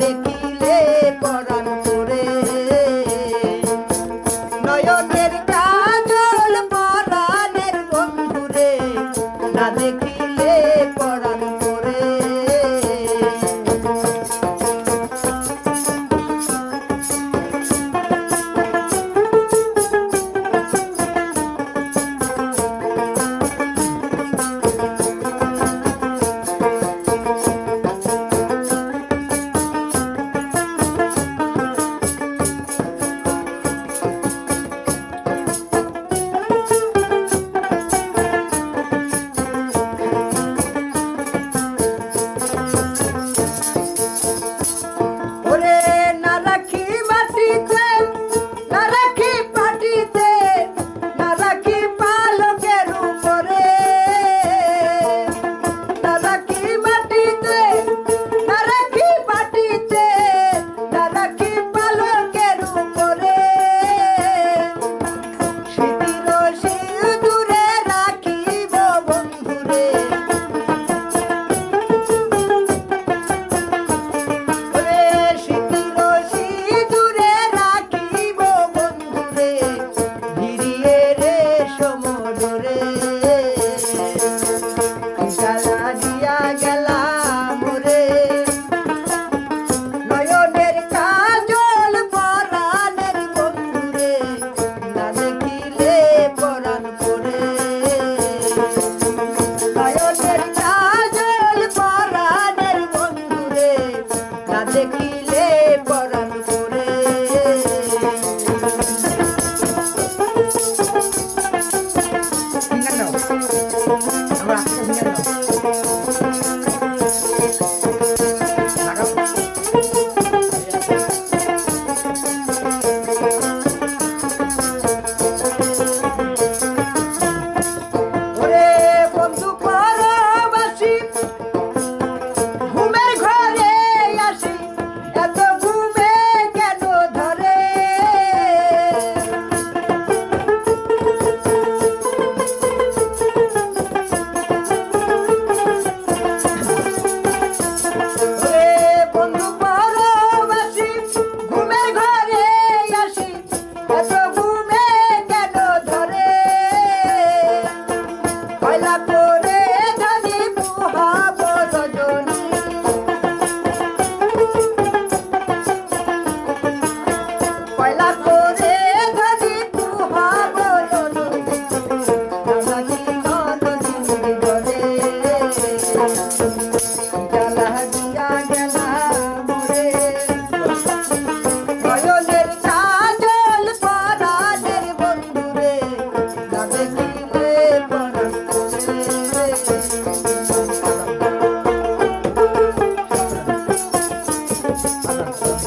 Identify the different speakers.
Speaker 1: দেখিলে পরাণ করে। নয়নের কাজল পরাণের বন্ধুরে না দেখি না দেখিলে পরাণ করে।
Speaker 2: ফিঙ্গার দাও
Speaker 1: Thank you.